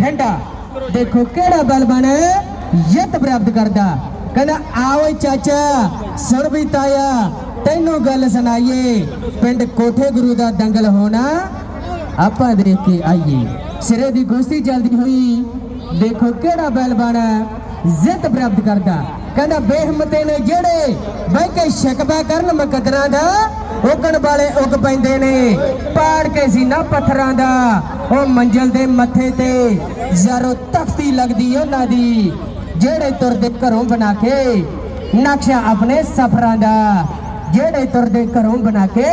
ਠੰਡਾ ਦੇਖੋ ਕਿਹੜਾ ਬਲਬਨ ਜਿੱਤ ਪ੍ਰਾਪਤ ਕਰਦਾ। ਕਹਿੰਦਾ, ਆਓ ਚਾਚਾ, ਸੁਣ ਤਾਇਆ, ਤੈਨੂੰ ਗੱਲ ਸੁਣਾਈਏ। ਪਿੰਡ ਕੋਠੇ ਗੁਰੂ ਦਾ ਦੰਗਲ ਹੋਣਾ। ਆਪਾਂ ਦੇਖ ਕੇ ਆਈਏ। ਸਿਰੇ ਦੀ ਗੋਸਤੀ ਜਲਦੀ ਹੋਈ, ਦੇਖੋ ਕਿਹੜਾ ਬਲਬਨ ਜਿੱਤ ਪ੍ਰਾਪਤ ਕਰਦਾ। ਕਹਿੰਦਾ, ਬੇਹਿੰਮਤੇ ਨੇ ਜਿਹੜੇ ਬਹਿ ਕੇ ਸ਼ਿਕਵਾ ਕਰਨ ਮੁਕੱਦਰਾਂ ਦਾ ਉਗਣ ਵਾਲੇ ਉਗ ਪੈਂਦੇ ਨੇ। ਪਾੜ ਕੇ ਸੀ ਨਾ ਪੱਥਰਾਂ ਦਾ। ਉਹ ਮੰਜ਼ਲ ਦੇ ਮੱਥੇ ਤੇ ਜ਼ਰੋ ਤਖਤੀ ਲੱਗਦੀ ਉਹਨਾਂ ਦੀ, ਜਿਹੜੇ ਤੁਰਦੇ ਘਰੋਂ ਬਣਾ ਕੇ ਨਕਸ਼ਾ ਆਪਣੇ ਸਫਰਾਂ ਦਾ। ਜਿਹੜੇ ਤੁਰਦੇ ਘਰੋਂ ਬਣਾ ਕੇ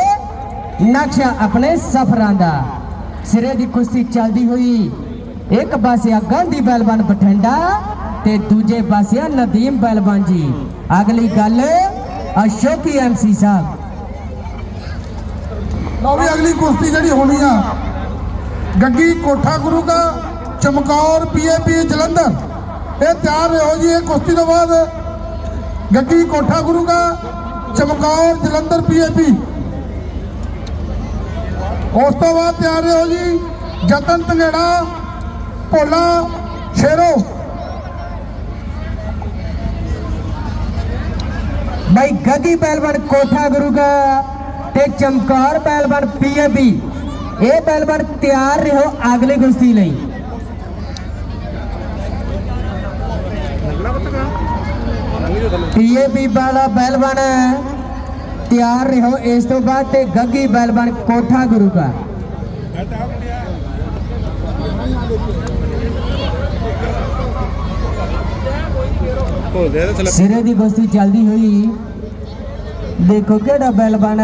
ਨਕਸ਼ਾ ਆਪਣੇ ਸਫਰਾਂ ਦਾ। ਸਿਰੇ ਦੀ ਕੁਸ਼ਤੀ ਚੱਲਦੀ ਹੋਈ, ਇੱਕ ਪਾਸਿਆ ਗਾਂਧੀ ਬੈਲਵਾਨ ਬਠਿੰਡਾ ਤੇ ਦੂਜੇ ਪਾਸਿਆ ਨਦੀਮ ਬੈਲਵਾਨ ਜੀ। ਅਗਲੀ ਗੱਲ, ਅਸ਼ੋਕੀ ਐਮਸੀ ਸਾਹਿਬ। ਲਓ ਵੀ ਅਗਲੀ ਕੁਸ਼ਤੀ ਜਿਹੜੀ ਹੋਣੀ ਆ ਗੱਗੀ ਕੋਠਾ ਗੁਰੂ ਦਾ ਚਮਕੌਰ ਪੀਏਪੀ ਜਲੰਧਰ ਇਹ ਤਿਆਰ ਰਹੋ ਜੀ ਇਹ ਕੁਸ਼ਤੀ ਤੋਂ ਬਾਅਦ ਗੱਗੀ ਕੋਠਾ ਗੁਰੂ ਦਾ ਚਮਕੌਰ ਜਲੰਧਰ ਪੀਏਪੀ ਉਸ ਤੋਂ ਬਾਅਦ ਤਿਆਰ ਰਹੋ ਜੀ ਜਤਨ ਧੰਗੜਾ ਭੋਲਾ ਸ਼ੇਰੋ भाई गदी पहलवान कोठा गुरु का ਤੇ ਚਮਕੌਰ ਪਹਿਲਵਾਨ ਪੀਏਪੀ ਇਹ ਪਹਿਲਵਾਨ ਤਿਆਰ ਰਹੋ ਅਗਲੀ ਕੁਸ਼ਤੀ ਲਈ। ਪੀਏਪੀ ਵਾਲਾ ਪਹਿਲਵਾਨ ਤਿਆਰ ਰਹੋ, ਇਸ ਤੋਂ ਬਾਅਦ ਤੇ ਗੱਗੀ ਪਹਿਲਵਾਨ ਕੋਠਾ ਗੁਰੂ ਦਾ ਸਿਰੇ ਦੀ ਕੁਸ਼ਤੀ ਚੱਲਦੀ ਹੋਈ। ਦੇਖੋ ਕਿਹੜਾ ਪਹਿਲਵਾਨ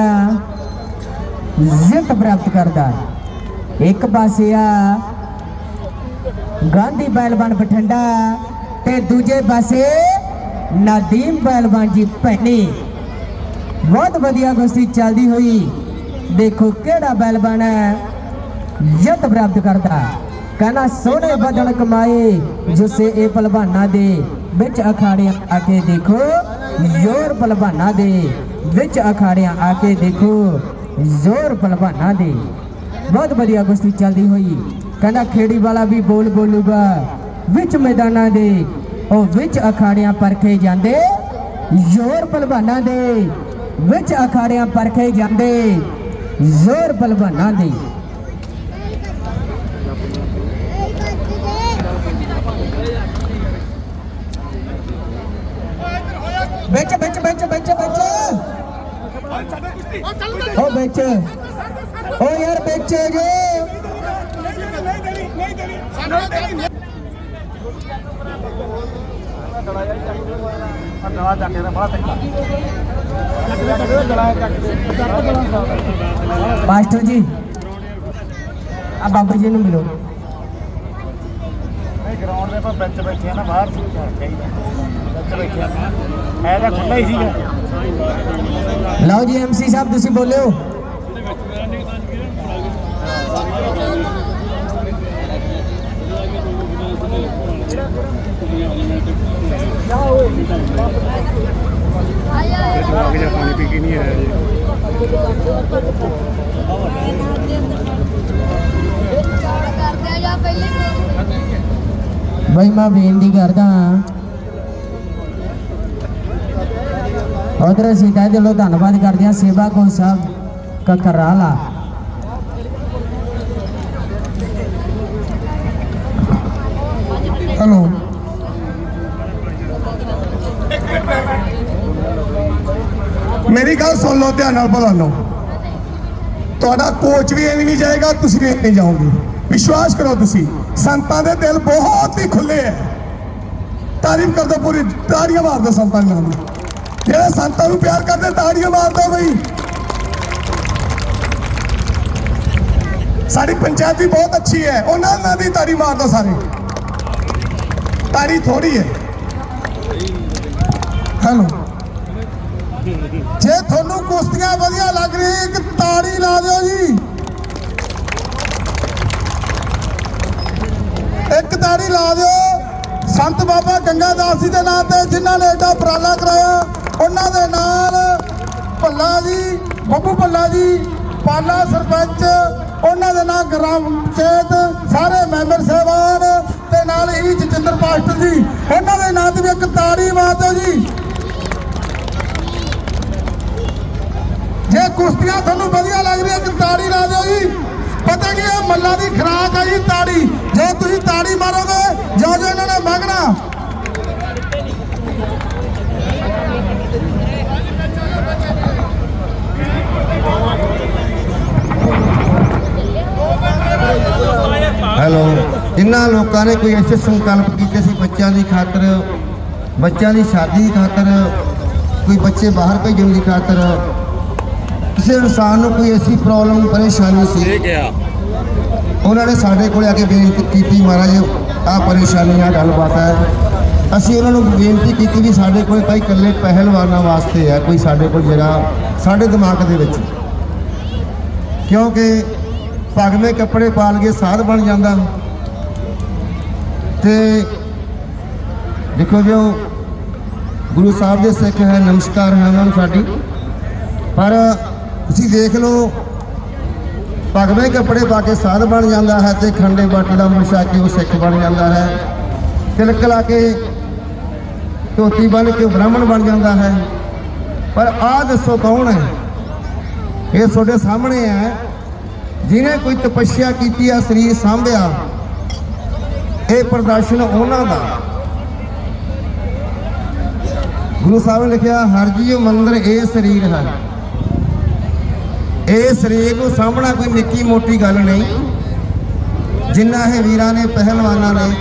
ਜਿੱਤ ਪ੍ਰਾਪਤ ਕਰਦਾ ਇੱਕ ਪਾਸੇ ਆ ਗਾਂਧੀ ਪਹਿਲਵਾਨ ਬਠਿੰਡਾ ਤੇ ਦੂਜੇ ਪਾਸੇ ਨਦੀਮ ਪਹਿਲਵਾਨ ਜੀ ਭੈਣੀ। ਬਹੁਤ ਵਧੀਆ ਕੁਸ਼ਤੀ ਚੱਲਦੀ ਹੋਈ ਦੇਖੋ ਕਿਹੜਾ ਪਹਿਲਵਾਨ ਜਿੱਤ ਪ੍ਰਾਪਤ ਕਰਦਾ ਕਹਿੰਦਾ ਸੋਨੇ ਬਦਲ ਕਮਾਏ ਜਿਸੇ ਇਹ ਪਹਿਲਵਾਨਾਂ ਦੇ, ਵਿੱਚ ਅਖਾੜਿਆਂ ਆ ਕੇ ਦੇਖੋ ਜ਼ੋਰ ਪਹਿਲਵਾਨਾਂ ਦੇ। ਵਿੱਚ ਅਖਾੜਿਆਂ ਆ ਕੇ ਦੇਖੋ, ਜ਼ੋਰ ਪਹਿਲਵਾਨਾਂ ਦੇ। ਬਹੁਤ ਵਧੀਆ ਕੁਸ਼ਤੀ ਚੱਲਦੀ ਹੋਈ। ਕਹਿੰਦਾ ਖੇੜੀ ਵਾਲਾ ਵੀ ਬੋਲ ਬੋਲੂਗਾ। ਵਿੱਚ ਮੈਦਾਨਾਂ ਦੇ, ਉਹ ਵਿੱਚ ਅਖਾੜਿਆਂ ਪਰਖੇ ਜਾਂਦੇ। ਜ਼ੋਰ ਪਹਿਲਵਾਨਾਂ ਦੇ। ਵਿੱਚ ਅਖਾੜਿਆਂ ਪਰਖੇ ਜਾਂਦੇ। ਜ਼ੋਰ ਪਹਿਲਵਾਨਾਂ ਦੇ। ਵਿੱਚ ਵਿੱਚ ਵਿੱਚ ਵਿੱਚ ਵਿੱਚ ਉਹ ਵਿੱਚ ਯਾਰ ਵਿੱਚ ਜੋ। ਡਲਾ ਚੱਕ ਕੇ ਬੜਾ ਤੱਕਾ ਡਲਾ ਚੱਕ ਮਾਸਟਰ ਜੀ ਆ ਬਾਬੂ ਜੀ ਨੂੰ ਮਿਲੋ। ਆਪਾਂ ਵਿੱਚ ਬੈਠੇ ਆ ਨਾ ਬਾਹਰ ਚਾਹੀਦਾ। ਵਿੱਚ ਬੈਠੇ ਆ। ਐ ਤਾਂ ਖੁੱਲਾ ਹੀ ਸੀਗਾ। ਲਓ ਜੀ ਐਮਸੀ ਸਾਹਿਬ ਤੁਸੀਂ ਬੋਲਿਓ। 'ਚ ਪਾਣੀ ਪੀ ਕੇ ਨਹੀਂ ਆਇਆ ਜੀ ਕਰਦੇ ਜਾਂ ਪਹਿਲੇ ਬਈ ਮੈਂ ਬੇਨਤੀ ਕਰਦਾ ਉਧਰ ਅਸੀਂ ਤਹਿ ਦਿਲੋਂ ਧੰਨਵਾਦ ਕਰਦੇ ਹਾਂ ਸੇਵਾ ਕੋ ਸਾਹਿਬ ਕਕਰਾਲਾ। ਹੈਲੋ। ਮੇਰੀ ਗੱਲ ਸੁਣ ਲਓ, ਧਿਆਨ ਨਾਲ ਭਲਾ ਲਓ। ਤੁਹਾਡਾ ਕੋਚ ਵੀ ਐਵੇਂ ਨਹੀਂ ਜਾਏਗਾ, ਤੁਸੀਂ ਵੀ ਐਵੇਂ ਨਹੀਂ ਜਾਓਗੇ। ਵਿਸ਼ਵਾਸ ਕਰੋ ਤੁਸੀਂ। ਸੰਤਾਂ ਦੇ ਦਿਲ ਬਹੁਤ ਹੀ ਖੁੱਲੇ ਹੈ ਤਾਰੀਫ ਕਰ ਦਿਓ ਪੂਰੀ, ਤਾੜੀਆਂ ਮਾਰ ਦਿਓ ਸੰਤਾਂ ਦੇ ਜਿਹੜੇ ਸੰਤਾਂ ਨੂੰ ਪਿਆਰ ਕਰਦੇ, ਤਾੜੀਆਂ ਮਾਰ ਦਿਓ ਬਈ। ਸਾਡੀ ਪੰਚਾਇਤ ਵੀ ਬਹੁਤ ਅੱਛੀ ਹੈ ਉਹਨਾਂ ਨਾਲ ਦੀ ਤਾੜੀ ਮਾਰ ਦਿਓ ਸਾਰੇ। ਤਾੜੀ ਥੋੜੀ ਹੈ ਹੈਲੋ। ਜੇ ਤੁਹਾਨੂੰ ਕੁਸ਼ਤੀਆਂ ਵਧੀਆ ਲੱਗ ਰਹੀ ਇੱਕ ਤਾੜੀ ਲਾ ਦਿਓ ਜੀ। ਇੱਕ ਤਾੜੀ ਲਾ ਦਿਓ। ਸੰਤ ਬਾਬਾ ਗੰਗਾ ਦਾਸ ਜੀ ਦੇ ਨਾਂ ਤੇ ਜਿਨ੍ਹਾਂ ਨੇ ਏਡਾ ਉਪਰਾਲਾ ਕਰਾਇਆ, ਉਹਨਾਂ ਦੇ ਨਾਲ ਭੱਲਾ ਜੀ, ਬੱਬੂ ਭੱਲਾ ਜੀ, ਪਾਲਾ ਸਰਪੰਚ, ਉਹਨਾਂ ਦੇ ਨਾਲ ਗ੍ਰਾਮ ਪੰਚਾਇਤ ਸਾਰੇ ਮੈਂਬਰ ਸਾਹਿਬਾਨ ਉਹਨਾਂ ਦੇ ਨਾਂ ਤੇ ਵੀ ਇੱਕ ਤਾੜੀ ਮਾਰ ਦਿਓ ਜੀ। ਜੇ ਕੁਸ਼ਤੀਆਂ ਤੁਹਾਨੂੰ ਵਧੀਆ ਲੱਗ ਰਹੀਆਂ, ਇੱਕ ਤਾੜੀ ਲਾ ਦਿਓ ਜੀ। ਪਤਾ ਕੀ ਹੈ ਮੱਲਾ ਦੀ ਖਰਾਕ ਹੈ ਜੀ ਤਾੜੀ। ਜੇ ਤੁਸੀਂ ਤਾੜੀ ਮਾਰੋਗੇ ਜੋ ਜੋ ਇਹਨਾਂ ਨੇ ਮੰਗਣਾ। ਹੈਲੋ। ਜਿਨ੍ਹਾਂ ਲੋਕਾਂ ਨੇ ਕੋਈ ਐਸੇ ਸੰਕਲਪ ਕੀਤੇ ਸੀ ਬੱਚਿਆਂ ਦੀ ਖਾਤਰ, ਬੱਚਿਆਂ ਦੀ ਸ਼ਾਦੀ ਦੀ ਖਾਤਰ, ਕੋਈ ਬੱਚੇ ਬਾਹਰ ਭੇਜਣ ਦੀ ਖਾਤਰ? ਕਿਸੇ ਇਨਸਾਨ ਨੂੰ ਕੋਈ ਐਸੀ ਪ੍ਰੋਬਲਮ ਪਰੇਸ਼ਾਨੀ ਸੀ? ਠੀਕ ਆ ਉਹਨਾਂ ਨੇ ਸਾਡੇ ਕੋਲ ਆ ਕੇ ਬੇਨਤੀ ਕੀਤੀ ਮਹਾਰਾਜ ਆਹ ਪਰੇਸ਼ਾਨੀ ਆ ਗੱਲਬਾਤ ਹੈ। ਅਸੀਂ ਉਹਨਾਂ ਨੂੰ ਬੇਨਤੀ ਕੀਤੀ ਵੀ ਸਾਡੇ ਕੋਲ ਭਾਈ ਇਕੱਲੇ ਪਹਿਲਵਾਨਾਂ ਵਾਸਤੇ ਹੈ ਕੋਈ ਸਾਡੇ ਕੋਲ ਜਗ੍ਹਾ ਸਾਡੇ ਦਿਮਾਗ ਦੇ ਵਿੱਚ। ਕਿਉਂਕਿ ਭਗਵੇਂ ਕੱਪੜੇ ਪਾਲ ਕੇ ਸਾਧ ਬਣ ਜਾਂਦਾ। ਤੇ ਦੇਖੋ ਜੋ ਗੁਰੂ ਸਾਹਿਬ ਦੇ ਸਿੱਖ ਹੈ ਨਮਸਕਾਰ ਹੈ ਉਹਨਾਂ ਨੂੰ ਸਾਡੀ। ਪਰ ਤੁਸੀਂ ਦੇਖ ਲਓ। ਭਗਵੇਂ ਕੱਪੜੇ ਪਾ ਕੇ ਸਾਧ ਬਣ ਜਾਂਦਾ ਹੈ ਤੇ ਖੰਡੇ ਬੱਟ ਦਾ ਮੁਸ਼ਾ ਕੇ ਉਹ ਸਿੱਖ ਬਣ ਜਾਂਦਾ ਹੈ? ਤਿਲਕ ਲਾ ਕੇ ਧੋਤੀ ਬਣ ਕੇ ਉਹ ਬ੍ਰਾਹਮਣ ਬਣ ਜਾਂਦਾ ਹੈ। ਪਰ ਆਹ ਦੱਸੋ ਕੌਣ ਹੈ? ਇਹ ਤੁਹਾਡੇ ਸਾਹਮਣੇ ਹੈ। ਜਿਹਨੇ ਕੋਈ ਤਪੱਸਿਆ ਕੀਤੀ ਆ, ਸਰੀਰ ਸਾਂਭਿਆ, ਇਹ ਪ੍ਰਦਰਸ਼ਨ ਉਹਨਾਂ ਦਾ। ਗੁਰੂ ਸਾਹਿਬ ਨੇ ਲਿਖਿਆ, ਹਰ ਜੀਉ ਮੰਦਰ ਇਹ ਸਰੀਰ ਹੈ। ਇਹ ਸਰੀਰ ਨੂੰ ਸਾਂਭਣਾ ਕੋਈ ਨਿੱਕੀ ਮੋਟੀ ਗੱਲ ਨਹੀਂ। ਜਿੰਨਾ ਇਹ ਵੀਰਾਂ ਨੇ, ਪਹਿਲਵਾਨਾਂ ਨੇ,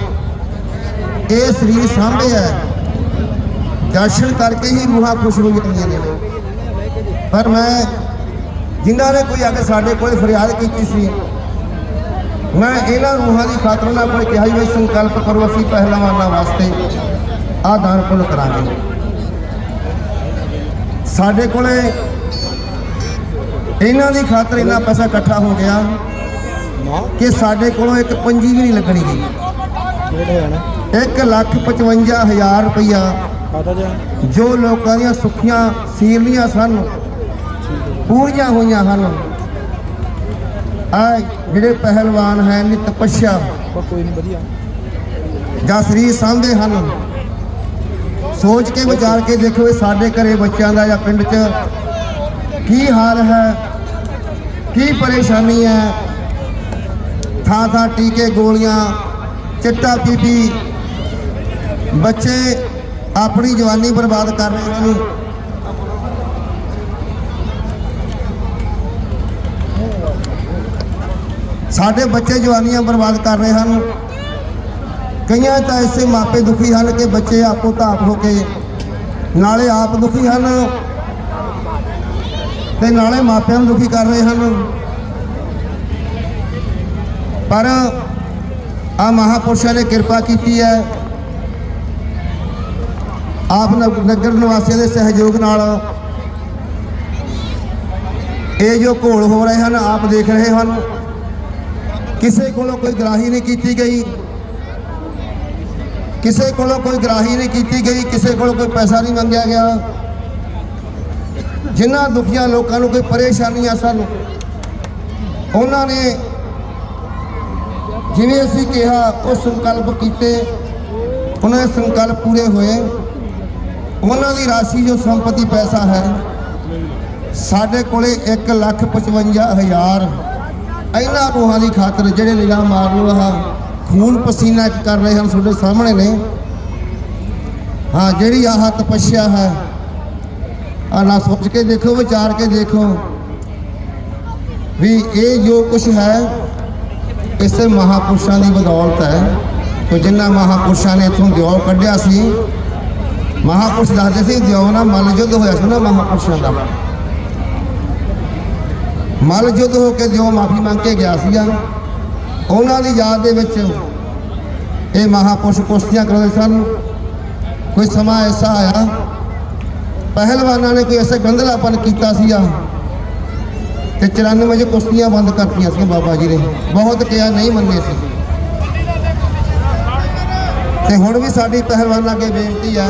ਇਹ ਸਰੀਰ ਸਾਂਭਿਆ ਹੈ। ਦਰਸ਼ਨ ਕਰਕੇ ਹੀ ਰੂਹਾਂ ਖੁਸ਼ ਹੋ ਜਾਂਦੀਆਂ ਨੇ। ਪਰ ਮੈਂ, ਜਿਨ੍ਹਾਂ ਨੇ ਕੋਈ ਆ ਕੇ ਸਾਡੇ ਕੋਲ ਫਰਿਆਦ ਕੀਤੀ ਸੀ, ਮੈਂ ਇਹਨਾਂ ਰੂਹਾਂ ਦੀ ਖਾਤਰ ਉਹਨਾਂ ਕੋਲ ਕਿਹਾ ਹੀ ਵੀ ਸੰਕਲਪ ਕਰੋ, ਅਸੀਂ ਪਹਿਲਵਾਨਾਂ ਵਾਸਤੇ ਆਹ ਦਾਨ ਪੁੰਨ ਕਰਾਂਗੇ। ਸਾਡੇ ਕੋਲੇ ਇਹਨਾਂ ਦੀ ਖਾਤਰ ਇੰਨਾ ਪੈਸਾ ਇਕੱਠਾ ਹੋ ਗਿਆ ਕਿ ਸਾਡੇ ਕੋਲੋਂ ਇੱਕ ਪੰਜੀ ਵੀ ਨਹੀਂ ਲੱਗਣੀ ਗਈ। 1 ਲੱਖ 55 ਹਜ਼ਾਰ ਰੁਪਈਆ। ਜੋ? ਲੋਕਾਂ ਦੀਆਂ ਸੁੱਖੀਆਂ ਸੀਰਲੀਆਂ ਸਨ ਪੂਰੀਆਂ ਹੋਈਆਂ ਹਨ। ਆ ਜਿਹੜੇ ਪਹਿਲਵਾਨ ਹੈ ਨਿਤ ਤਪੱਸਿਆ ਕੋਈ ਨਹੀਂ ਵਧੀਆ। ਜਾਂ ਸਰੀਰ ਸਾਂਭਦੇ ਹਨ। ਸੋਚ ਕੇ ਵਿਚਾਰ ਕੇ ਦੇਖੋ ਇਹ ਸਾਡੇ ਘਰੇ ਬੱਚਿਆਂ ਦਾ ਜਾਂ ਪਿੰਡ 'ਚ ਕੀ ਹਾਲ ਹੈ? ਕੀ ਪਰੇਸ਼ਾਨੀ ਹੈ? ਥਾਂ ਥਾਂ ਟੀਕੇ, ਗੋਲੀਆਂ, ਚਿੱਟਾ ਪੀਪੀ ਬੱਚੇ ਆਪਣੀ ਜਵਾਨੀ ਬਰਬਾਦ ਕਰ ਰਹੇ ਹਨ ਸਾਡੇ ਬੱਚੇ ਜਵਾਨੀਆਂ ਬਰਬਾਦ ਕਰ ਰਹੇ ਹਨ। ਕਈਆਂ ਤਾਂ ਐਸੇ ਮਾਪੇ ਦੁਖੀ ਹਨ ਕਿ ਬੱਚੇ ਆਪੋ ਤਾਪ ਹੋ ਕੇ ਨਾਲੇ ਆਪ ਦੁਖੀ ਹਨ। ਤੇ ਨਾਲੇ ਮਾਪਿਆਂ ਨੂੰ ਦੁਖੀ ਕਰ ਰਹੇ ਹਨ। ਪਰ ਆ ਮਹਾਪੁਰਸ਼ਾਂ ਨੇ ਕਿਰਪਾ ਕੀਤੀ ਹੈ। ਆਪ ਨਗਰ ਨਿਵਾਸੀਆਂ ਦੇ ਸਹਿਯੋਗ ਨਾਲ ਇਹ ਜੋ ਘੋਲ ਹੋ ਰਹੇ ਹਨ, ਆਪ ਦੇਖ ਰਹੇ ਹਨ। ਕਿਸੇ ਕੋਲੋਂ ਕੋਈ ਗਰਾਹੀ ਨਹੀਂ ਕੀਤੀ ਗਈ। ਕਿਸੇ ਕੋਲੋਂ ਕੋਈ ਗਰਾਹੀ ਨਹੀਂ ਕੀਤੀ ਗਈ। ਕਿਸੇ ਕੋਲੋਂ ਕੋਈ ਪੈਸਾ ਨਹੀਂ ਮੰਗਿਆ ਗਿਆ। ਜਿਨ੍ਹਾਂ ਦੁਖੀਆਂ ਲੋਕਾਂ ਨੂੰ ਕੋਈ ਪਰੇਸ਼ਾਨੀਆਂ ਸਨ, ਉਹਨਾਂ ਨੇ ਜਿਵੇਂ ਅਸੀਂ ਕਿਹਾ, ਉਹ ਸੰਕਲਪ ਕੀਤੇ, ਉਹਨਾਂ ਦੇ ਸੰਕਲਪ ਪੂਰੇ ਹੋਏ। ਉਹਨਾਂ ਦੀ ਰਾਸ਼ੀ ਜੋ ਸੰਪਤੀ ਪੈਸਾ ਹੈ, ਸਾਡੇ ਕੋਲੇ 1 ਲੱਖ 55 ਹਜ਼ਾਰ। ਇਹਨਾਂ ਰੂਹਾਂ ਦੀ ਖਾਤਰ ਜਿਹੜੇ ਨਿਗਾਹ ਮਾਰ ਲਓ, ਆਹ ਖੂਨ ਪਸੀਨਾ ਕਰ ਰਹੇ ਹਨ ਤੁਹਾਡੇ ਸਾਹਮਣੇ ਨੇ। ਹਾਂ, ਜਿਹੜੀ ਆਹ ਤਪੱਸਿਆ ਹੈ ਨਾ ਸੋਚ ਕੇ ਦੇਖੋ, ਵਿਚਾਰ ਕੇ ਦੇਖੋ। ਵੀ ਇਹ ਜੋ ਕੁਝ ਹੈ, ਇਸੇ ਮਹਾਪੁਰਸ਼ਾਂ ਦੀ ਬਦੌਲਤ ਹੈ। ਕਿ ਜਿਨ੍ਹਾਂ ਮਹਾਪੁਰਸ਼ਾਂ ਨੇ ਇਥੋਂ ਦਿਓ ਕੱਢਿਆ ਸੀ, ਮਹਾਪੁਰਸ਼ ਦੱਸਦੇ ਸੀ ਦਿਓ ਨਾਲ ਮੱਲ ਯੁੱਧ ਹੋਇਆ ਸੀ ਨਾ ਮਹਾਪੁਰਸ਼ਾਂ ਦਾ। ਮੱਲ ਯੁੱਧ ਹੋ ਕੇ ਦਿਓ ਮਾਫੀ ਮੰਗ ਕੇ ਗਿਆ ਸੀਗਾ। ਉਹਨਾਂ ਦੀ ਯਾਦ ਦੇ ਵਿੱਚ ਇਹ ਮਹਾਪੁਰਸ਼ ਕੁਸ਼ਤੀਆਂ ਕਰਦੇ ਸਨ। ਕੋਈ ਸਮਾਂ ਐਸਾ ਆਇਆ ਪਹਿਲਵਾਨਾਂ ਨੇ ਕੋਈ ਐਸਾ ਗੰਧਲਾਪਨ ਕੀਤਾ ਸੀਗਾ ਤੇ 94 ਚ ਕੁਸ਼ਤੀਆਂ ਬੰਦ ਕਰਤੀਆਂ ਸੀ ਬਾਬਾ ਜੀ ਨੇ। ਬਹੁਤ ਕਿਹਾ ਨਹੀਂ ਮੰਨੇ ਸੀ। ਤੇ ਹੁਣ ਵੀ ਸਾਡੀ ਪਹਿਲਵਾਨਾਂ ਅੱਗੇ ਬੇਨਤੀ ਹੈ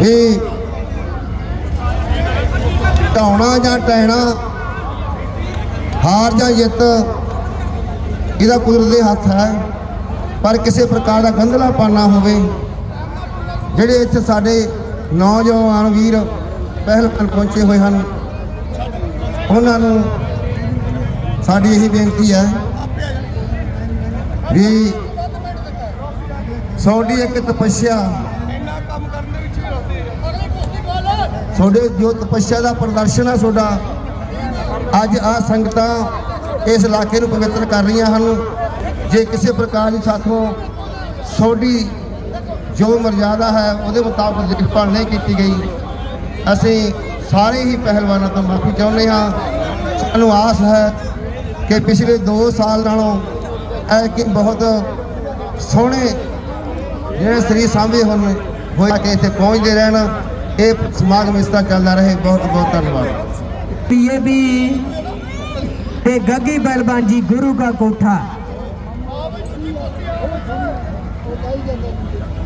ਵੀ ਢਾਉਣਾ ਜਾਂ ਟਹਿਣਾ, ਹਾਰ ਜਾਂ ਜਿੱਤ, ਇਹਦਾ ਕੁਦਰਤ ਦੇ ਹੱਥ ਹੈ। ਪਰ ਕਿਸੇ ਪ੍ਰਕਾਰ ਦਾ ਗੰਧਲਾ ਪਾਣਾ ਹੋਵੇ, ਜਿਹੜੇ ਇੱਥੇ ਸਾਡੇ ਨੌਜਵਾਨ ਵੀਰ ਪਹਿਲਵਾਨ ਪਹੁੰਚੇ ਹੋਏ ਹਨ। ਉਹਨਾਂ ਨੂੰ ਸਾਡੀ ਇਹੀ ਬੇਨਤੀ ਹੈ ਵੀ ਤੁਹਾਡੀ ਇੱਕ ਤਪੱਸਿਆ ਤੁਹਾਡੇ ਜੋ ਤਪੱਸਿਆ ਦਾ ਪ੍ਰਦਰਸ਼ਨ ਹੈ ਤੁਹਾਡਾ, ਅੱਜ ਆ ਸੰਗਤਾਂ ਇਸ ਇਲਾਕੇ ਨੂੰ ਪਵਿੱਤਰ ਕਰ ਰਹੀਆਂ ਹਨ। ਜੇ ਕਿਸੇ ਪ੍ਰਕਾਰ ਦੀ ਸਾਥੋਂ ਤੁਹਾਡੀ ਜੋ ਮਰਜ਼ਾਦਾ ਹੈ, ਉਹਦੇ ਮੁਤਾਬਕ ਦੇਖਭਾਲ ਨਹੀਂ ਕੀਤੀ ਗਈ। ਅਸੀਂ ਸਾਰੇ ਹੀ ਪਹਿਲਵਾਨਾਂ ਤੋਂ ਮਾਫੀ ਚਾਹੁੰਦੇ ਹਾਂ। ਸਾਨੂੰ ਆਸ ਹੈ ਕਿ ਪਿਛਲੇ 2 ਸਾਲ ਨਾਲੋਂ ਐਤਕੀ ਬਹੁਤ ਸੋਹਣੇ ਜਿਹੜੇ ਸ੍ਰੀ ਸਾਂਭੇ ਹੁਣ ਹੋਇਆ ਕਿ ਇੱਥੇ ਪਹੁੰਚਦੇ ਰਹਿਣ, ਇਹ ਸਮਾਗਮ ਇਸ ਤਰ੍ਹਾਂ ਚੱਲਦਾ ਰਹੇ। ਬਹੁਤ ਬਹੁਤ ਧੰਨਵਾਦ। ਪੀਏਬੀ ਤੇ ਗੱਗੀ ਬਲਬਾਨ ਜੀ ਗੁਰੂ ਦਾ ਕੋਠਾ।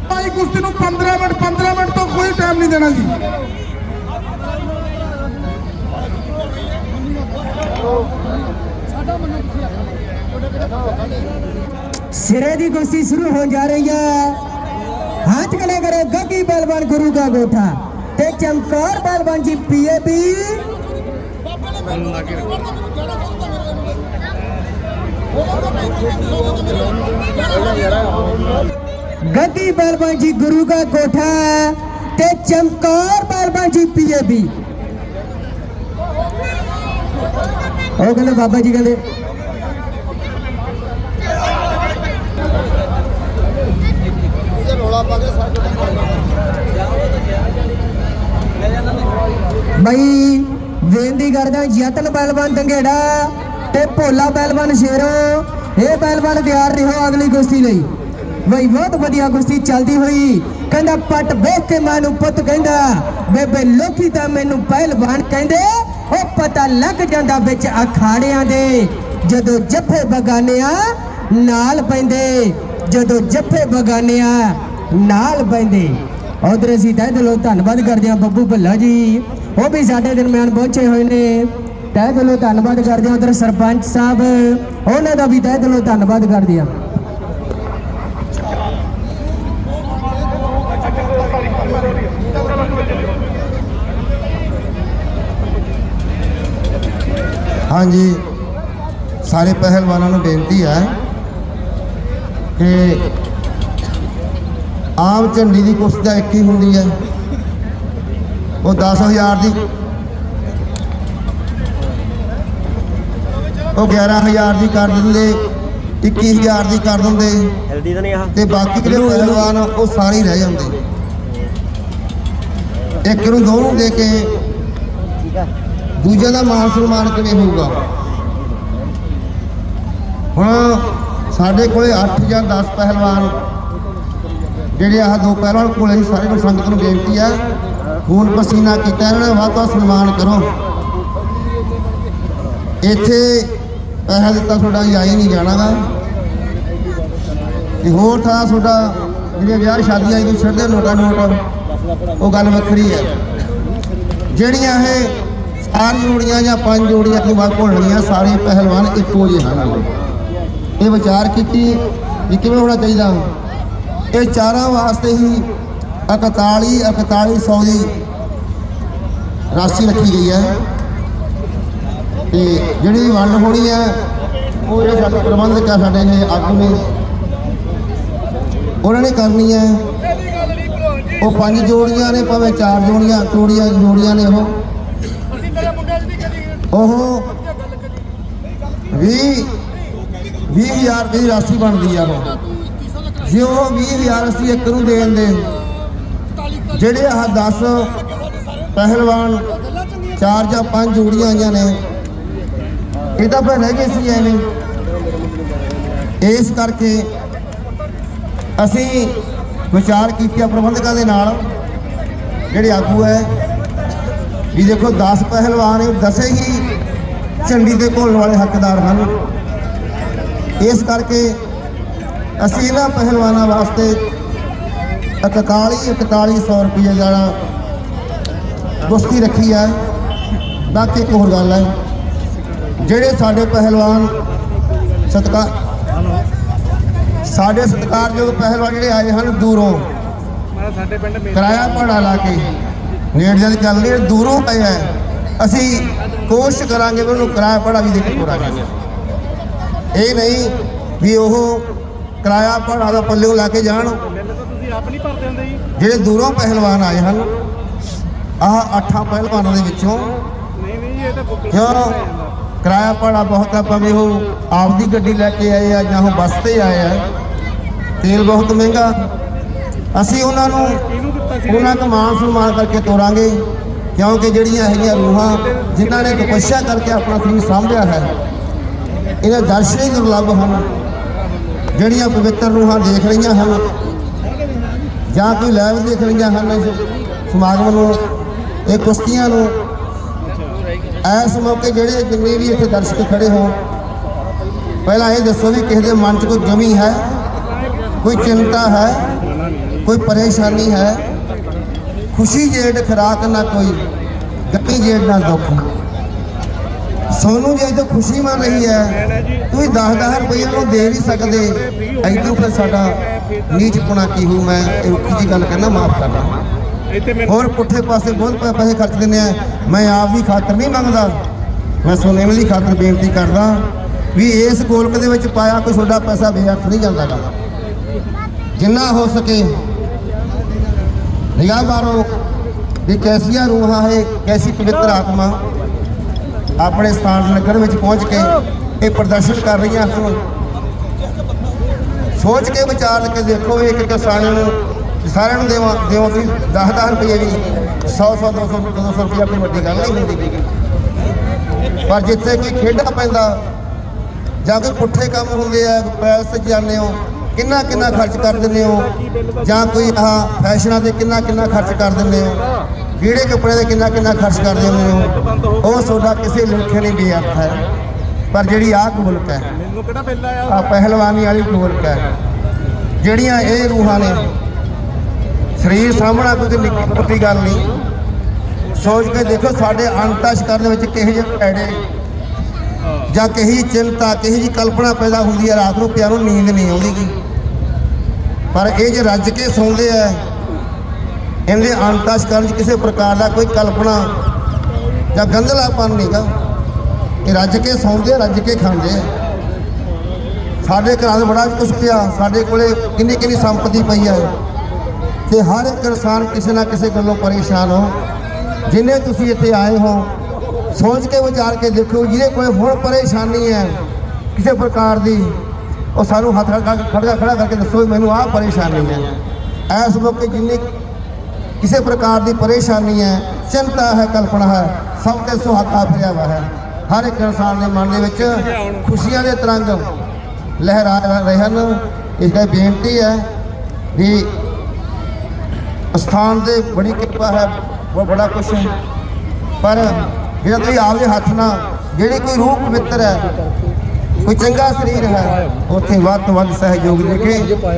ਭਾਈ ਕੁਸ਼ਤੀ ਨੂੰ 15 ਮਿੰਟ 15 ਮਿੰਟ ਤੋਂ ਕੋਈ ਟਾਈਮ ਨਹੀਂ ਦੇਣਾ ਜੀ ਸਿਰੇ ਦੀ ਕੁਸ਼ਤੀ ਸ਼ੁਰੂ ਹੋਣ ਜਾ ਰਹੀ ਹੈ हाथ खड़े करो गगी बलवान गुरु का गोठा ते चमकौर बलवान जी पीएबी गद्दी बलवान जी गुरु का कोठा ते चमकौर बलवान जी पीएबी ਉਹ ਕਹਿੰਦੇ ਬਾਬਾ ਜੀ ਕਹਿੰਦੇ ਬਈ ਬੇਨਤੀ ਕਰਦਾ ਯਤਨ ਪਹਿਲਵਾਨ ਦੰਗੇੜਾ ਤੇ ਭੋਲਾ ਪਹਿਲਵਾਨ ਸ਼ੇਰੋ ਇਹ ਪਹਿਲਵਾਨ ਤਿਆਰ ਰਹੋ ਅਗਲੀ ਕੁਸ਼ਤੀ ਲਈ ਬਈ ਬਹੁਤ ਵਧੀਆ ਕੁਸ਼ਤੀ ਚੱਲਦੀ ਹੋਈ। ਕਹਿੰਦਾ, ਪੱਟ ਵੇਖ ਕੇ ਮੈਨੂੰ ਪੁੱਤ ਕਹਿੰਦਾ, ਬੇਬੇ ਲੋਕੀ ਤਾਂ ਮੈਨੂੰ ਪਹਿਲਵਾਨ ਕਹਿੰਦੇ, ਉਹ ਪਤਾ ਲੱਗ ਜਾਂਦਾ ਵਿੱਚ ਅਖਾੜਿਆਂ ਦੇ। ਜਦੋਂ ਜੱਫੇ ਬਗਾਨਿਆਂ ਨਾਲ ਪੈਂਦੇ, ਜਦੋਂ ਜੱਫੇ ਬਗਾਨਿਆਂ ਨਾਲ ਪੈਂਦੇ। ਉਧਰ ਅਸੀਂ ਤਹਿ ਦਿਲੋਂ ਧੰਨਵਾਦ ਕਰਦੇ ਹਾਂ ਬੱਬੂ ਭੱਲਾ ਜੀ। ਉਹ ਵੀ ਸਾਡੇ ਦਰਮਿਆਨ ਪਹੁੰਚੇ ਹੋਏ ਨੇ। ਤਹਿ ਦਿਲੋਂ ਧੰਨਵਾਦ ਕਰਦੇ ਹਾਂ ਉਧਰ ਸਰਪੰਚ ਸਾਹਿਬ। ਉਹਨਾਂ ਦਾ ਵੀ ਤਹਿ ਦਿਲੋਂ ਧੰਨਵਾਦ ਕਰਦੇ ਹਾਂ। ਹਾਂਜੀ। ਸਾਰੇ ਪਹਿਲਵਾਨਾਂ ਨੂੰ ਬੇਨਤੀ ਹੈ ਕਿ ਆਮ ਝੰਡੀ ਦੀ ਕੁਸ਼ਤੀ ਤਾਂ ਇੱਕ ਹੀ ਹੁੰਦੀ ਹੈ। ਉਹ 10000 ਦੀ। ਉਹ 11000 ਦੀ ਕਰ ਦਿੰਦੇ 21000 ਦੀ ਕਰ ਦਿੰਦੇ। ਜਲਦੀ ਤਾਂ ਨਹੀਂ ਆ। ਤੇ ਬਾਕੀ ਜਿਹੜੇ ਪਹਿਲਵਾਨ ਉਹ ਸਾਰੇ ਹੀ ਰਹਿ ਜਾਂਦੇ। ਇੱਕ ਨੂੰ ਦੋ ਨੂੰ ਦੇ ਕੇ ਦੂਜਿਆਂ ਦਾ ਮਾਨ ਸਨਮਾਨ ਕਿਵੇਂ ਹੋਊਗਾ? ਹੁਣ ਸਾਡੇ ਕੋਲੇ 8 ਜਾਂ 10 ਪਹਿਲਵਾਨ ਜਿਹੜੇ ਆਹ ਦੋ ਪਹਿਲਵਾਨ ਕੋਲੇ ਹੀ ਸਾਰੇ ਨੂੰ ਸੰਗਤ ਨੂੰ ਬੇਨਤੀ ਹੈ, ਖੂਨ ਪਸੀਨਾ ਕੀਤਾ ਇਹਨਾਂ ਨੇ, ਵੱਧ ਤੋਂ ਸਨਮਾਨ ਕਰੋ। ਇੱਥੇ ਪੈਸਾ ਦਿੱਤਾ ਤੁਹਾਡਾ ਜਾਈ ਨਹੀਂ ਜਾਣਾਗਾ। ਤੇ ਹੋਰ ਥਾਂ ਤੁਹਾਡਾ ਜਿਹੜੇ ਵਿਆਹ ਸ਼ਾਦੀਆਂ ਨੂੰ ਛੱਡਦੇ ਨੋਟਾ ਨੋਟ ਉਹ ਗੱਲ ਵੱਖਰੀ ਹੈ। ਜਿਹੜੀਆਂ ਇਹ ਚਾਰ ਜੋੜੀਆਂ ਜਾਂ ਪੰਜ ਜੋੜੀਆਂ ਦੀ ਵਾਰ ਘੁਲਣੀਆਂ ਸਾਰੇ ਪਹਿਲਵਾਨ ਇੱਕੋ ਜਿਹੇ ਹਨ ਇਹ ਵਿਚਾਰ ਕੀਤੀ ਵੀ ਕਿਵੇਂ ਹੋਣਾ ਚਾਹੀਦਾ? ਇਹ ਚਾਰਾਂ ਵਾਸਤੇ ਹੀ 41 4100 ਦੀ ਰਾਸ਼ੀ ਰੱਖੀ ਗਈ ਹੈ। ਤੇ ਜਿਹੜੀ ਵੰਡ ਹੋਣੀ ਹੈ, ਉਹ ਜਿਹੜੇ ਸਾਡੇ ਪ੍ਰਬੰਧਕ ਆ, ਸਾਡੇ ਨੇ ਆਗੂ ਨੇ, ਉਹਨਾਂ ਨੇ ਕਰਨੀ ਹੈ। ਉਹ ਪੰਜ ਜੋੜੀਆਂ ਨੇ, ਭਾਵੇਂ ਚਾਰ ਜੋੜੀਆਂ ਜੋੜੀਆਂ ਜੋੜੀਆਂ ਨੇ ਉਹ। ਉਹ 20 20000 ਦੀ ਰਾਸ਼ੀ ਬਣਦੀ ਆ ਉਹ। ਜੇ ਉਹ 20000 ਅਸੀਂ ਇੱਕ ਨੂੰ ਦੇ ਦਿੰਦੇ ਜਿਹੜੇ ਆਹ 10 ਪਹਿਲਵਾਨ ਚਾਰ ਜਾਂ ਪੰਜ ਜੋੜੀਆਂ ਆਈਆਂ ਨੇ, ਇਹ ਤਾਂ ਫਿਰ ਰਹਿ ਗਏ ਸੀ ਐਵੇਂ। ਇਸ ਕਰਕੇ ਅਸੀਂ ਵਿਚਾਰ ਕੀਤਾ ਪ੍ਰਬੰਧਕਾਂ ਦੇ ਨਾਲ, ਜਿਹੜੇ ਆਗੂ ਹੈ ਵੀ ਦੇਖੋ 10 ਪਹਿਲਵਾਨ ਇਹ ਦਸੇ ਹੀ ਝੰਡੀ ਤੇ ਘੋਲਣ ਵਾਲੇ ਹੱਕਦਾਰ ਹਨ। ਇਸ ਕਰਕੇ ਅਸੀਂ ਇਹਨਾਂ ਪਹਿਲਵਾਨਾਂ ਵਾਸਤੇ 41 4100 ਰੁਪਏ ਜਿਹੜਾ ਕੁਸ਼ਤੀ ਰੱਖੀ ਹੈ। ਬਾਕੀ ਇੱਕ ਹੋਰ ਗੱਲ ਹੈ ਜਿਹੜੇ ਸਾਡੇ ਪਹਿਲਵਾਨ ਸਤਕਾ ਸਾਡੇ ਸਤਿਕਾਰਯੋਗ ਪਹਿਲਵਾਨ ਜਿਹੜੇ ਆਏ ਹਨ ਦੂਰੋਂ ਸਾਡੇ ਪਿੰਡ ਕਿਰਾਇਆ ਭਾੜਾ ਲਾ ਕੇ। ਨੇੜਿਆਂ ਦੀ ਗੱਲ ਨਹੀਂ, ਦੂਰੋਂ ਪਏ ਹੈ ਅਸੀਂ ਕੋਸ਼ਿਸ਼ ਕਰਾਂਗੇ ਵੀ ਉਹਨੂੰ ਕਿਰਾਇਆ ਭਾੜਾ ਵੀ ਦੇ ਕੇ ਤੋਰਾਂਗੇ ਇਹ ਨਹੀਂ ਵੀ ਉਹ ਕਿਰਾਇਆ ਭਾੜਾ ਦਾ ਪੱਲਿਓ ਲਾ ਕੇ ਜਾਣ। ਜਿਹੜੇ ਦੂਰੋਂ ਪਹਿਲਵਾਨ ਆਏ ਹਨ, ਆਹ ਅੱਠਾਂ ਪਹਿਲਵਾਨਾਂ ਦੇ ਵਿੱਚੋਂ ਨਹੀਂ ਨਹੀਂ ਇਹ ਤਾਂ ਕਿਉਂ? ਕਿਰਾਇਆ ਭਾੜਾ ਬਹੁਤ ਆ, ਭਾਵੇਂ ਉਹ ਆਪਦੀ ਗੱਡੀ ਲੈ ਕੇ ਆਏ ਆ ਜਾਂ ਉਹ ਬੱਸ ਤੇ ਆਏ ਆ। ਤੇਲ ਬਹੁਤ ਮਹਿੰਗਾ। ਅਸੀਂ ਉਹਨਾਂ ਨੂੰ ਉਹਨਾਂ ਦਾ ਮਾਣ ਸਨਮਾਨ ਕਰਕੇ ਤੋਰਾਂਗੇ ਕਿਉਂਕਿ ਜਿਹੜੀਆਂ ਹੈਗੀਆਂ ਰੂਹਾਂ ਜਿਨ੍ਹਾਂ ਨੇ ਤਪੱਸਿਆ ਕਰਕੇ ਆਪਣਾ ਸਰੀਰ ਸਾਂਭਿਆ ਹੈ ਇਹਨਾਂ ਦਰਸ਼ਨੀ ਦੁਰਲੱਭ ਹਨ। ਜਿਹੜੀਆਂ ਪਵਿੱਤਰ ਰੂਹਾਂ ਦੇਖ ਰਹੀਆਂ ਹਨ, ਜਾਂ ਕੋਈ ਲਾਈਵ ਦੇਖ ਰਹੀਆਂ ਹਨ ਸਮਾਗਮ ਨੂੰ, ਇਹ ਕੁਸ਼ਤੀਆਂ ਨੂੰ, ਇਸ ਮੌਕੇ ਜਿਹੜੇ ਜਿੰਨੇ ਵੀ ਇੱਥੇ ਦਰਸ਼ਕ ਖੜੇ ਹੋ ਪਹਿਲਾਂ ਇਹ ਦੱਸੋ ਵੀ ਕਿਸੇ ਦੇ ਮਨ 'ਚ ਕੋਈ ਗਮੀ ਹੈ, ਕੋਈ ਚਿੰਤਾ ਹੈ, ਕੋਈ ਪਰੇਸ਼ਾਨੀ ਹੈ ਖੁਸ਼ੀ ਜੇਡ ਖਰਾਕ ਨਾ ਕੋਈ ਗਮੀ ਜੇਡ ਨਾ ਦੁੱਖ। ਸੋਨੂੰ ਜੇ ਤਾਂ ਖੁਸ਼ੀ ਮੰਨ ਰਹੀ ਹੈ ਤੁਸੀਂ 10-10 ਰੁਪਏ ਨੂੰ ਦੇ ਨਹੀਂ ਸਕਦੇ ਐਦੋਂ ਫਿਰ ਸਾਡਾ ਨੀਚ ਪੁਣਾ ਕੀ ਹੂੰ ਮੈਂ ਇਹ ਔਖੀ ਜੀ ਗੱਲ ਕਹਿਣਾ ਮਾਫ ਕਰਨਾ ਹੋਰ ਪੁੱਠੇ ਪਾਸੇ ਬਹੁਤ ਪੈਸੇ ਖਰਚ ਦਿੰਦੇ ਆ। ਮੈਂ ਆਪ ਦੀ ਖਾਤਰ ਨਹੀਂ ਮੰਗਦਾ। ਮੈਂ ਸੋਨੇ ਵਾਲੀ ਖਾਤਰ ਬੇਨਤੀ ਕਰਦਾ ਵੀ ਇਸ ਗੋਲਕ ਦੇ ਵਿੱਚ ਪਾਇਆ ਕੋਈ ਤੁਹਾਡਾ ਪੈਸਾ ਬੇਅਰਥ ਨਹੀਂ ਜਾਂਦਾਗਾ ਜਿੰਨਾ ਹੋ ਸਕੇ ਨਿਗਾਹ ਮਾਰੋ। ਵੀ ਕੈਸੀਆਂ ਰੂਹਾਂ ਹੈ ਕੈਸੀ ਪਵਿੱਤਰ ਆਤਮਾ ਆਪਣੇ ਸਥਾਨ ਨਗਰ ਵਿੱਚ ਪਹੁੰਚ ਕੇ ਇਹ ਪ੍ਰਦਰਸ਼ਨ ਕਰ ਰਹੀਆਂ ਹਨ। ਸੋਚ ਕੇ ਵਿਚਾਰ ਕੇ ਦੇਖੋ ਇੱਕ ਕਿਸਾਨ ਨੂੰ ਸਾਰਿਆਂ ਨੂੰ ਦੇਵਾਂ ਦੇਵਾਂ ਤੁਸੀਂ 10-10 ਰੁਪਏ ਵੀ। 100-100 200 200 ਰੁਪਏ ਕੋਈ ਵੱਡੀ ਗੱਲ ਨਹੀਂ ਹੁੰਦੀ ਪਰ ਜਿੱਥੇ ਕੋਈ ਖੇਡਾਂ ਪੈਂਦਾ ਜਾਂ ਕੋਈ ਪੁੱਠੇ ਕੰਮ ਹੁੰਦੇ ਆ ਪੈਸੇ ਜਾਂਦੇ ਹੋ ਕਿੰਨਾ ਕਿੰਨਾ ਖਰਚ ਕਰ ਦਿੰਦੇ ਹੋ? ਜਾਂ ਕੋਈ ਆਹ ਫੈਸ਼ਨਾਂ ਤੇ ਕਿੰਨਾ ਕਿੰਨਾ ਖਰਚ ਕਰ ਦਿੰਦੇ ਹੋ? ਕੀੜੇ ਕੱਪੜੇ ਤੇ ਕਿੰਨਾ ਕਿੰਨਾ ਖਰਚ ਕਰ ਦਿੰਦੇ ਹੋ? ਉਹ ਤੁਹਾਡਾ ਕਿਸੇ ਲੇਖੇ ਨਹੀਂ ਬੇਅਰਥ ਹੈ। ਪਰ ਜਿਹੜੀ ਆਹ ਗੋਲਕ ਹੈ ਮੈਨੂੰ ਕਿਹੜਾ ਬਿੱਲ ਆਇਆ ਆ ਪਹਿਲਵਾਨੀ ਵਾਲੀ ਗੋਲਕ ਹੈ, ਜਿਹੜੀਆਂ ਇਹ ਰੂਹਾਂ ਨੇ, ਸਰੀਰ ਸਾਹਮਣਾ ਕੋਈ ਨਿੱਕੀ ਪੁੱਟੀ ਗੱਲ ਨਹੀਂ। ਸੋਚ ਕੇ ਦੇਖੋ ਸਾਡੇ ਅੰਤਸ਼ ਕਰਨ ਵਿੱਚ ਕਿਹੋ ਜਿਹੇ ਪੈੜੇ। ਜਾਂ ਕਿਹੋ ਜਿਹੀ ਚਿੰਤਾ, ਕਿਹੋ ਜਿਹੀ ਕਲਪਨਾ ਪੈਦਾ ਹੁੰਦੀ ਹੈ ਰਾਤ ਨੂੰ ਪਿਆ ਨੀਂਦ ਨਹੀਂ ਆਉਂਦੀ ਪਰ ਇਹ ਜੇ ਰੱਜ ਕੇ ਸੌਂਦੇ ਆ, ਇਹਦੇ ਅੰਤਸ਼ ਕਰਨ 'ਚ ਕਿਸੇ ਪ੍ਰਕਾਰ ਦਾ ਕੋਈ ਕਲਪਨਾ ਜਾਂ ਗੰਧਲਾਪਨ ਨਹੀਂਗਾ ਇਹ ਰੱਜ ਕੇ ਸੌਂਦੇ ਰੱਜ ਕੇ ਖਾਂਦੇ ਆ। ਸਾਡੇ ਘਰਾਂ ਦੇ ਬੜਾ ਕੁਝ ਪਿਆ, ਸਾਡੇ ਕੋਲੇ ਕਿੰਨੀ ਕਿੰਨੀ ਸੰਪਤੀ ਪਈ ਹੈ ਤੇ ਹਰ ਇੱਕ ਇਨਸਾਨ ਕਿਸੇ ਨਾ ਕਿਸੇ ਗੱਲੋਂ ਪਰੇਸ਼ਾਨ ਹੋ। ਜਿੰਨੇ ਤੁਸੀਂ ਇੱਥੇ ਆਏ ਹੋ, ਸੋਚ ਕੇ ਵਿਚਾਰ ਕੇ ਦੇਖੋ, ਜਿਹਦੇ ਕੋਲੇ ਹੁਣ ਪਰੇਸ਼ਾਨੀ ਹੈ, ਕਿਸੇ ਪ੍ਰਕਾਰ ਦੀ ਉਹ ਸਾਨੂੰ ਹੱਥ ਖੜਾ ਖੜਾ ਖੜਾ ਕਰਕੇ ਦੱਸੋ ਮੈਨੂੰ ਆਹ ਪਰੇਸ਼ਾਨੀ ਹੈ। ਇਸ ਮੌਕੇ ਜਿੰਨੀ ਕਿਸੇ ਪ੍ਰਕਾਰ ਦੀ ਪਰੇਸ਼ਾਨੀ ਹੈ, ਚਿੰਤਾ ਹੈ, ਕਲਪਨਾ ਹੈ, ਸਭ ਤੇ ਸੁਹਾਗਾ ਫਿਰਿਆ ਵਾ ਹੈ। ਹਰ ਇੱਕ ਇਨਸਾਨ ਦੇ ਮਨ ਦੇ ਵਿੱਚ ਖੁਸ਼ੀਆਂ ਦੇ ਤਰੰਗ ਲਹਿਰਾ ਰਹੇ ਹਨ। ਇਸ ਲਈ ਬੇਨਤੀ ਹੈ ਵੀ ਸਥਾਨ ਦੇ ਬੜੀ ਕਿਰਪਾ ਹੈ, ਬਹੁਤ ਬੜਾ ਕੁਛ ਹੈ। ਪਰ ਜਿਹੜਾ ਤੁਸੀਂ ਆਪਦੇ ਹੱਥ ਨਾਲ, ਜਿਹੜੀ ਕੋਈ ਰੂਹ ਪਵਿੱਤਰ ਹੈ ਕੋਈ ਚੰਗਾ ਸਰੀਰ ਹੈ, ਉੱਥੇ ਵੱਧ ਤੋਂ ਵੱਧ ਸਹਿਯੋਗ ਦੇ ਕੇ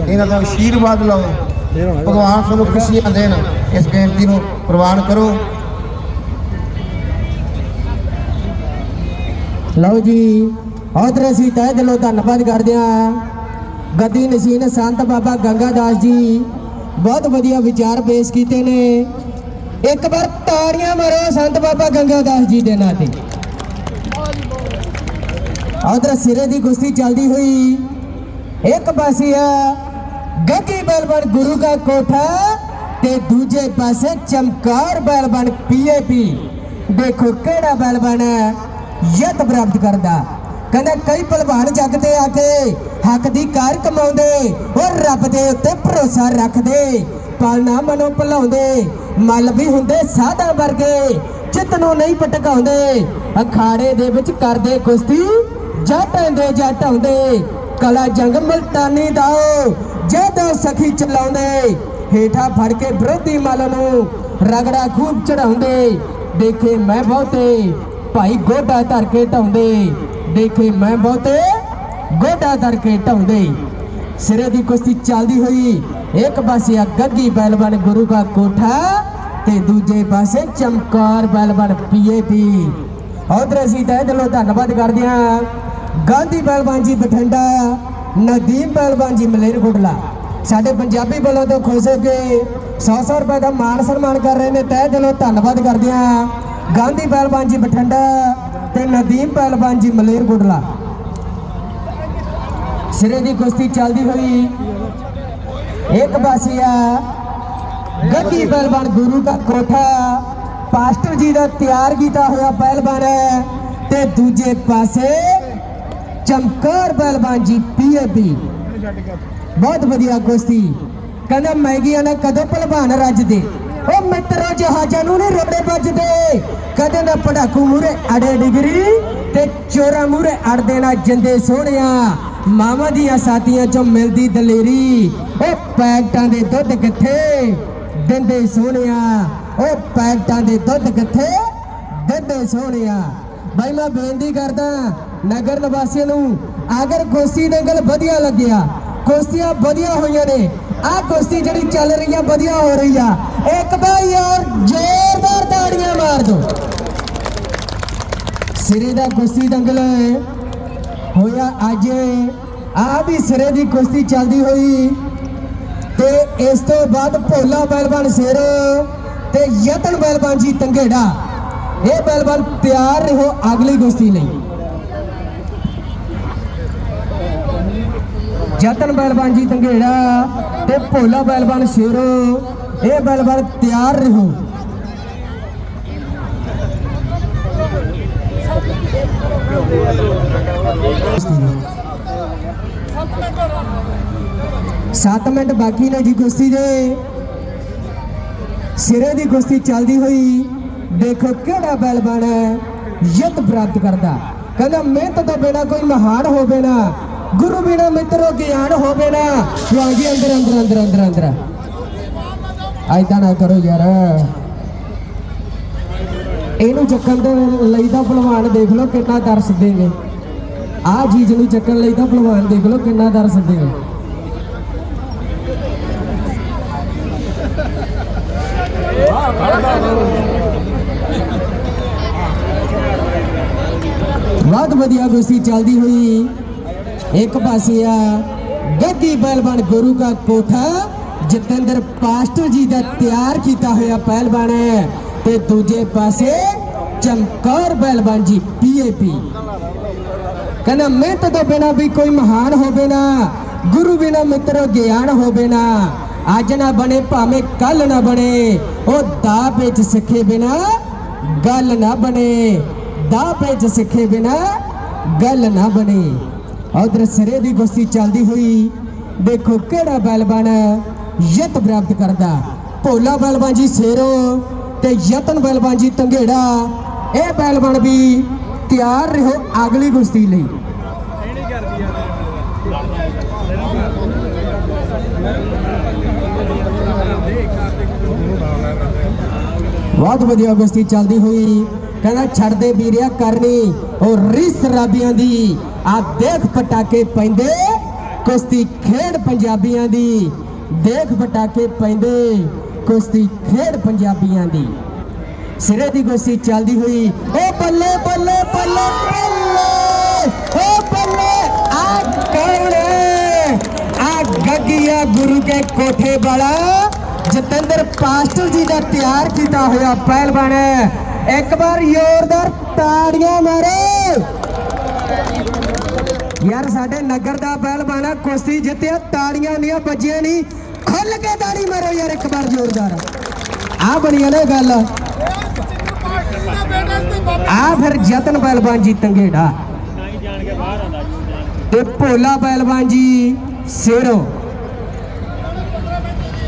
ਇਹਨਾਂ ਦਾ ਆਸ਼ੀਰਵਾਦ ਲਓ। ਭਗਵਾਨ ਤੁਹਾਨੂੰ ਖੁਸ਼ੀਆਂ ਦੇਣ। ਇਸ ਬੇਨਤੀ ਨੂੰ ਪ੍ਰਵਾਨ ਕਰੋ। ਲਓ ਜੀ ਉਧਰ ਅਸੀਂ ਤਹਿ ਦਿਲੋਂ ਧੰਨਵਾਦ ਕਰਦੇ ਹਾਂ। ਗੱਦੀ ਨਸੀਨ ਸੰਤ ਬਾਬਾ ਗੰਗਾ ਦਾਸ ਜੀ, ਬਹੁਤ ਵਧੀਆ ਵਿਚਾਰ ਪੇਸ਼ ਕੀਤੇ ਨੇ। ਇੱਕ ਵਾਰ ਤਾੜੀਆਂ ਮਾਰੋ ਸੰਤ ਬਾਬਾ ਗੰਗਾ ਦਾਸ ਜੀ ਦੇ ਨਾਂ ਤੇ। ਉਧਰ ਸਿਰੇ ਦੀ ਕੁਸ਼ਤੀ ਚੱਲਦੀ ਹੋਈ। ਇੱਕ ਪਾਸੇ ਹੈ ਗੱਗੀ ਬਲਬਨ ਗੁਰੂ ਦਾ ਕੋਠਾ ਤੇ ਦੂਜੇ ਪਾਸੇ ਚਮਕਾਰ ਬਲਬਨ ਪੀਏਪੀ ਦੇਖੋ ਕਿਹੜਾ ਬਲਬਨ ਯਤ ਪ੍ਰਾਪਤ ਕਰਦਾ। ਕਹਿੰਦਾ ਕਈ ਭਲਵਾਨ ਜੱਗ ਤੇ ਆ ਕੇ ਹੱਕ ਦੀ ਕਾਰ ਕਮਾਉਂਦੇ ਉਹ ਰੱਬ ਦੇ ਉੱਤੇ ਭਰੋਸਾ ਰੱਖਦੇ। ਪਾਲਣਾ ਮਨੋਂ ਭੁਲਾਉਂਦੇ, ਮਲ ਵੀ ਹੁੰਦੇ ਸਾਧਾ ਵਰਗੇ, ਚਿੱਤ ਨੂੰ ਨਹੀਂ ਪਟਕਾਉਂਦੇ ਅਖਾੜੇ ਦੇ ਵਿੱਚ ਕਰਦੇ ਕੁਸ਼ਤੀ ਜੱਟ ਦੇ ਜੱਟ ਆਉਂਦੇ ਕਲਾ ਜੰਗ ਮਲਤਾਨੀ ਦਾਓ ਜਦੋਂ ਸਖੀ ਚਲਾਉਂਦੇ। ਹੇਠਾਂ ਫੜ ਕੇ ਵਿਰੋਧੀ ਮਲ ਨੂੰ ਰਗੜਾ ਖੂਬ ਚੜਾਉਂਦੇ। ਦੇਖੇ ਮੈਂ ਬਹੁਤੇ ਭਾਈ ਗੋਡਾ ਧਰ ਕੇ ਢਾਉਂਦੇ। ਦੇਖੇ ਮੈਂ ਬਹੁਤੇ ਗੋਡਾ ਧਰ ਕੇ ਢਾਉਂਦੇ। ਸਿਰੇ ਦੀ ਕੁਸ਼ਤੀ ਚੱਲਦੀ ਹੋਈ, ਇੱਕ ਪਾਸੇ ਆ ਗੱਗੀ ਬੈਲਵਾਨ ਗੁਰੂ ਦਾ ਕੋਠਾ ਤੇ ਦੂਜੇ ਪਾਸੇ ਚਮਕਾਰ ਪਹਿਲਵਾਨ ਪੀਏਪੀ ਉਧਰ ਅਸੀਂ ਤਹਿ ਦਿਲੋਂ ਧੰਨਵਾਦ ਕਰਦੇ ਹਾਂ। ਗਾਂਧੀ ਪਹਿਲਵਾਨ ਜੀ ਬਠਿੰਡਾ, ਨਦੀਮ ਪਹਿਲਵਾਨ ਜੀ ਮਲੇਰਕੋਟਲਾ ਸਾਡੇ ਪੰਜਾਬੀ ਵੱਲੋਂ ਤੋਂ ਖੁਸ਼ ਹੋ ਕੇ 100-100 ਰੁਪਏ ਦਾ ਮਾਣ ਸਨਮਾਨ ਕਰ ਰਹੇ ਨੇ। ਤਹਿ ਦਿਲੋਂ ਧੰਨਵਾਦ ਕਰਦੇ ਹਾਂ ਗਾਂਧੀ ਪਹਿਲਵਾਨ ਜੀ ਬਠਿੰਡਾ ਤੇ ਨਦੀਮ ਪਹਿਲਵਾਨ ਜੀ ਮਲੇਰਕੋਟਲਾ ਸਿਰੇ ਦੀ ਕੁਸ਼ਤੀ ਚੱਲਦੀ ਹੋਈ ਇੱਕ ਪਾਸਿਆ ਗੱਗੀ ਪਹਿਲਵਾਨ ਗੁਰੂ ਦਾ ਕੋਠਾ। ਪਾਸਟਰ ਜੀ ਦਾ ਤਿਆਰ ਕੀਤਾ ਹੋਇਆ ਪਹਿਲਵਾਨ ਹੈ ਤੇ ਦੂਜੇ ਪਾਸੇ ਚਮਕਾਰ ਬਲਬਾਨ ਜੀ ਪੀਏਪੀ ਬਹੁਤ ਵਧੀਆ ਕੁਸ਼ਤੀ। ਕਹਿੰਦਾ ਮੈਗੀਆਂ ਨੇ ਕਦੋਂ ਪਹਿਲਵਾਨ ਰੱਜਦੇ ਉਹ ਮਿੱਤਰੋ, ਜਹਾਜ਼ਾਂ ਨੂੰ ਨਹੀਂ ਰੋੜੇ ਵੱਜਦੇ। ਕਦੇ ਨਾ ਪੜਾਕੂ ਮੂਰੇ ਅੜੇ ਡਿਗਰੀ ਤੇ ਚੋਰਾ ਮੂਰੇ ਅੜਦੇ ਨਾ ਜਿੰਦੇ ਸੋਹਣਿਆ। ਮਾਵਾਂ ਦੀਆਂ ਸਾਥੀਆਂ ਚੋਂ ਮਿਲਦੀ ਦਲੇਰੀ। ਉਹ ਪੈਕਟਾਂ ਦੇ ਦੁੱਧ ਕਿੱਥੇ? ਦਿੰਦੇ ਸੋਹਣਿਆ। ਉਹ ਪੈਕਟਾਂ ਦੇ ਦੁੱਧ ਕਿੱਥੇ? ਦਿੰਦੇ ਸੋਹਣਿਆ। ਬਾਈ, ਮੈਂ ਬੇਨਤੀ ਕਰਦਾ ਨਗਰ ਨਿਵਾਸੀਆਂ ਨੂੰ ਅਗਰ ਕੁਸ਼ਤੀ ਦੰਗਲ ਵਧੀਆ ਲੱਗਿਆ। ਕੁਸ਼ਤੀਆਂ ਵਧੀਆ ਹੋਈਆਂ ਨੇ। ਆਹ ਕੁਸ਼ਤੀ ਜਿਹੜੀ ਚੱਲ ਰਹੀ ਆ, ਵਧੀਆ ਹੋ ਰਹੀ ਆ। ਇੱਕ ਬਾਈ ਯਾਰ ਜ਼ੋਰਦਾਰ ਤਾੜੀਆਂ ਮਾਰ ਦਿਓ ਸਿਰੇ ਦਾ ਕੁਸ਼ਤੀ ਦੰਗਲ ਹੋਇਆ ਅੱਜ। ਆ ਵੀ ਸਿਰੇ ਦੀ ਕੁਸ਼ਤੀ ਚੱਲਦੀ ਹੋਈ। ਤੇ ਇਸ ਤੋਂ ਬਾਅਦ ਭੋਲਾ ਬੈਲਵਾਨ ਸਿਰ ਤੇ ਯਤਨ ਪਹਿਲਵਾਨ ਜੀ ਤੰਗੇੜਾ। ਇਹ ਪਹਿਲਵਾਨ ਤਿਆਰ ਰਹੋ ਅਗਲੀ ਕੁਸ਼ਤੀ ਲਈ। ਯਤਨ ਬੈਲਬਾਨ ਜੀ ਤੰਗੇੜਾ ਤੇ ਭੋਲਾ ਬੈਲਬਾਨ ਸ਼ੇਰੋ, ਇਹ ਬੈਲਬਾਨ ਤਿਆਰ ਰਹੋ। ਸੱਤ ਮਿੰਟ ਬਾਕੀ ਨੇ ਜੀ ਕੁਸ਼ਤੀ ਦੇ। ਸਿਰੇ ਦੀ ਕੁਸ਼ਤੀ ਚੱਲਦੀ ਹੋਈ, ਦੇਖੋ ਕਿਹੜਾ ਬੈਲਬਾਨ ਹੈ ਜਿੱਤ ਪ੍ਰਾਪਤ ਕਰਦਾ। ਕਹਿੰਦਾ ਮਿਹਨਤ ਤੋਂ ਬਿਨਾ ਕੋਈ ਮਹਾਨ ਹੋਵੇ ਨਾ। ਗੁਰੂ ਬਿਨਾ ਮਿੱਤਰੋ ਗਿਆਨ ਹੋਵੇ ਨਾ ਵਾਂਗੀ ਅੰਦਰ ਅੰਦਰ ਅੰਦਰ ਅੰਦਰ ਅੰਦਰ ਐਦਾਂ ਨਾ ਕਰੋ ਯਾਰ ਇਹਨੂੰ ਚੱਕਣ ਦੇ ਲਈ ਤਾਂ ਭਲਵਾਨ ਦੇਖ ਲਓ ਕਿੰਨਾ ਦਰਸਦੇ ਨੇ ਆਹ ਚੀਜ਼ ਨੂੰ ਚੱਕਣ ਲਈ ਤਾਂ ਭਲਵਾਨ ਦੇਖ ਲਓ ਕਿੰਨਾ ਦਰਸਦੇ ਨੇ ਬਹੁਤ ਵਧੀਆ ਕੁਸ਼ਤੀ ਚੱਲਦੀ ਹੋਈ ਇੱਕ ਪਾਸੇ ਆ ਗੱਦੀ ਪਹਿਲਵਾਨ ਗੁਰੂ ਦਾ ਕੋਠਾ, ਜਤਿੰਦਰ ਪਾਸਟਰ ਜੀ ਦਾ ਤਿਆਰ ਕੀਤਾ ਹੋਇਆ ਪਹਿਲਵਾਨ ਹੈ। ਤੇ ਦੂਜੇ ਪਾਸੇ ਚਮਕੌਰ ਪਹਿਲਵਾਨ ਜੀ ਪੀਏਪੀ ਕਹਿੰਦਾ ਮਿਹਨਤ ਤੋਂ ਬਿਨਾ ਵੀ ਕੋਈ ਮਹਾਨ ਹੋਵੇ ਨਾ, ਗੁਰੂ ਬਿਨਾ ਮਿੱਤਰੋ ਗਿਆਨ ਹੋਵੇ ਨਾ, ਅੱਜ ਨਾ ਬਣੇ, ਭਾਵੇਂ ਕੱਲ ਨਾ ਬਣੇ, ਉਹ ਦਾ ਵਿੱਚ ਸਿੱਖੇ ਬਿਨਾ ਗੱਲ ਨਾ ਬਣੇ ਦਾ ਵਿੱਚ ਸਿੱਖੇ ਬਿਨਾ ਗੱਲ ਨਾ ਬਣੇ। ਉਧਰ ਸਿਰੇ ਦੀ ਕੁਸ਼ਤੀ ਚੱਲਦੀ ਹੋਈ ਦੇਖੋ ਕਿਹੜਾ ਬਲਬਾਨ ਯਤ ਪ੍ਰਾਪਤ ਕਰਦਾ। ਭੋਲਾ ਬਲਬਾਨ ਜੀ ਸੇਰੋ ਤੇ ਯਤਨ ਬਲਬਾਨ ਜੀ ਤੰਗੇੜਾ ਇਹ ਬਲਬਾਨ ਵੀ ਤਿਆਰ ਰਹੋ ਅਗਲੀ ਕੁਸ਼ਤੀ ਲਈ। ਬਹੁਤ ਵਧੀਆ ਕੁਸ਼ਤੀ ਚੱਲਦੀ ਹੋਈ। ਕਹਿੰਦਾ ਛੱਡਦੇ ਵੀਰਿਆ ਕਰਨੀ। ਉਹ ਰਿਸ ਰਾਬੀਆਂ ਦੀ ਆ ਦੇਖ ਪਟਾਕੇ ਪੈਂਦੇ, ਕੁਸ਼ਤੀ ਖੇਡ ਪੰਜਾਬੀਆਂ ਦੀ। ਦੇਖ ਪਟਾਕੇ ਪੈਂਦੇ, ਕੁਸ਼ਤੀ ਖੇਡ ਪੰਜਾਬੀਆਂ ਦੀ। ਸਿਰੇ ਦੀ ਕੁਸ਼ਤੀ ਚੱਲਦੀ ਹੋਈ, ਓ ਬੱਲੇ ਬੱਲੇ ਬੱਲੇ ਬੱਲੇ, ਓ ਬੱਲੇ, ਆ ਕੌਣ ਆ ਗੱਗੀਆ ਗੁਰੂ ਕੇ ਕੋਠੇ ਵਾਲਾ, ਜਤਿੰਦਰ ਪਾਸਟਰ ਜੀ ਦਾ ਤਿਆਰ ਕੀਤਾ ਹੋਇਆ ਪਹਿਲਵਾਨ ਹੈ। ਇੱਕ ਵਾਰ ਜ਼ੋਰਦਾਰ ਤਾੜੀਆਂ ਮਾਰੋ। ਯਾਰ ਸਾਡੇ ਨਗਰ ਦਾ ਪਹਿਲਵਾਨ ਹੈ ਕੁਸ਼ਤੀ ਜਿੱਤਿਆ, ਤਾੜੀਆਂ ਨਹੀਂ ਵੱਜੀਆਂ ਨਹੀਂ। ਖੁੱਲ ਕੇ ਤਾੜੀ ਮਾਰੋ ਯਾਰ ਇੱਕ ਵਾਰ ਜ਼ੋਰਦਾਰ ਆ ਬਣੀ ਆ ਗੱਲ। ਆ ਫਿਰ ਜਤਨ ਪਹਿਲਵਾਨ ਜੀ ਤੰਗੇੜਾ ਤੇ ਭੋਲਾ ਪਹਿਲਵਾਨ ਜੀ, ਸਿਰੋਂ।